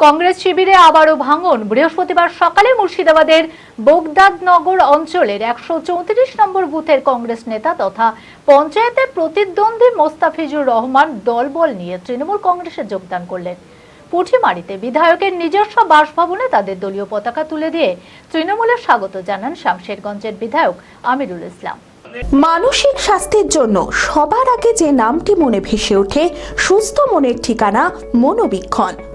কংগ্রেস শিবিরে আবারও ভাঙন। বৃহস্পতিবার সকালে মুর্শিদাবাদের বোগদাদনগর অঞ্চলের একশো চৌত্রিশ নম্বর বুথের কংগ্রেস নেতা তথা পঞ্চায়েতের প্রতিদ্বন্দ্বী মোস্তাফিজুর রহমান দলবল নিয়ে তৃণমূল কংগ্রেসে যোগদান করলেন। পুঠিমারিতে বিধায়কের নিজস্ব বাসভবনে তাদের দলীয় পতাকা তুলে দিয়ে তৃণমূলের স্বাগত জানান শামশেরগঞ্জের বিধায়ক আমিরুল ইসলাম। মানসিক স্বাস্থ্যের জন্য সবার আগে যে নামটি মনে ভেসে ওঠে, সুস্থ মনের ঠিকানা মনোবীক্ষণ।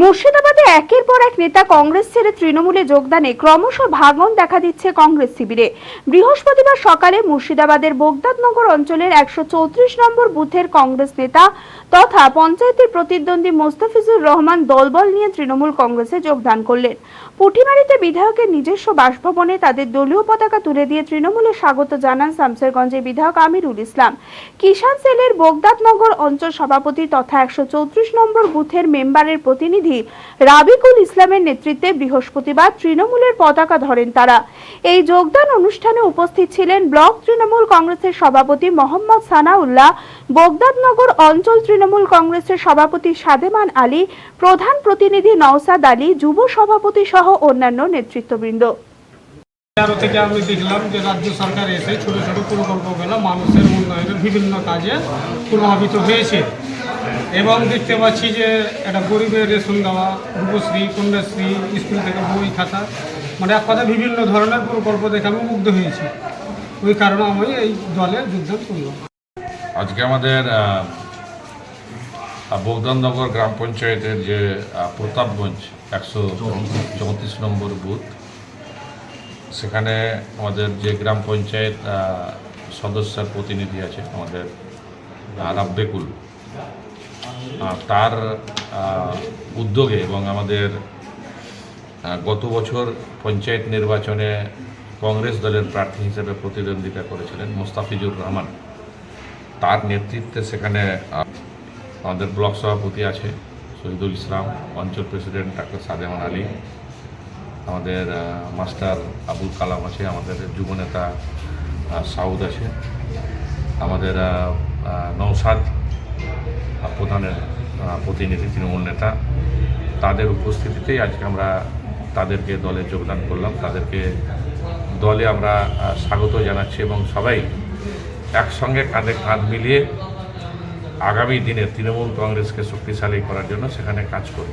মুর্শিদাবাদে একের পর এক নেতা কংগ্রেস ছেড়ে তৃণমূলে যোগদানে ক্রমশ ভাঙন দেখা দিচ্ছে কংগ্রেস শিবিরে। বৃহস্পতিবার সকালে মুর্শিদাবাদের বোগদাদনগর অঞ্চলের একশো চৌত্রিশ নম্বর বুথের কংগ্রেস নেতা তথা পঞ্চায়েতের প্রতিদ্বন্দ্বী মোস্তাফিজুর রহমান দলবল নিয়ে তৃণমূল কংগ্রেসে যোগদান করলেন। পুঠিমারিতে বিধায়কের নিজস্ব বাসভবনে তাদের দলীয় পতাকা তুলে দিয়ে তৃণমূলে স্বাগত জানান শামসেরগঞ্জের বিধায়ক আমিরুল ইসলাম। কিষাণ সেলের বোগদাদনগর অঞ্চল সভাপতি তথা একশো চৌত্রিশ নম্বর বুথের মেম্বারের প্রতিনিধি রাবিকুল ইসলামের নেতৃত্বে বৃহস্পতিবার তৃণমূলের পতাকা ধরেন তারা। এই যোগদান অনুষ্ঠানে উপস্থিত ছিলেন ব্লক তৃণমূল কংগ্রেসের সভাপতি মোহাম্মদ সানাউল্লাহ, বোগদাদনগর অঞ্চল তৃণমূল কংগ্রেসের সভাপতি সাদেমান আলী, প্রধান প্রতিনিধি নওসাদ আলী, যুব সভাপতি সহ অন্যান্য নেতৃত্ববৃন্দ। তেরো থেকে আমি দেখলাম যে রাজ্য সরকার এসে ছোট ছোট প্রকল্পগুলো মানুষের উন্নয়নের বিভিন্ন কাজে প্রভাবিত হয়েছে। এবং দেখতে পাচ্ছি যে একটা গরিবের রেশন দেওয়া, রূপশ্রী, কন্যাশ্রী, স্কুল থেকে বই, খাতা মানে এক কথা বিভিন্ন ধরনের প্রকল্প দেখে আমি মুগ্ধ হয়েছি। ওই কারণে আমি এই দলে যোগদান করলাম। আজকে আমাদের বৌদাননগর গ্রাম পঞ্চায়েতের যে প্রতাপগঞ্জ একশো চৌত্রিশ নম্বর বুথ, সেখানে আমাদের যে গ্রাম পঞ্চায়েত সদস্যের প্রতিনিধি আছে আমাদের রাব্বেকুল। তার উদ্যোগে এবং আমাদের গত বছর পঞ্চায়েত নির্বাচনে কংগ্রেস দলের প্রার্থী হিসেবে প্রতিদ্বন্দ্বিতা করেছিলেন মোস্তাফিজুর রহমান। তার নেতৃত্বে সেখানে আমাদের ব্লক সভাপতি আছে শহীদুল ইসলাম, অঞ্চল প্রেসিডেন্ট ডাক্তার সাদেমান আলী, আমাদের মাস্টার আবুল কালাম আছে, আমাদের যুবনেতা সাউদ আছে, আমাদের নৌসাদ প্রধানের প্রতিনিধি, তৃণমূল নেতা, তাদের উপস্থিতিতেই আজকে আমরা তাদেরকে দলে যোগদান করলাম। তাদেরকে দলে আমরা স্বাগত জানাচ্ছি এবং সবাই একসঙ্গে কাঁধে কাঁধ মিলিয়ে আগামী দিনে তৃণমূল কংগ্রেসকে শক্তিশালী করার জন্য সেখানে কাজ করব।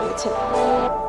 রয়েছে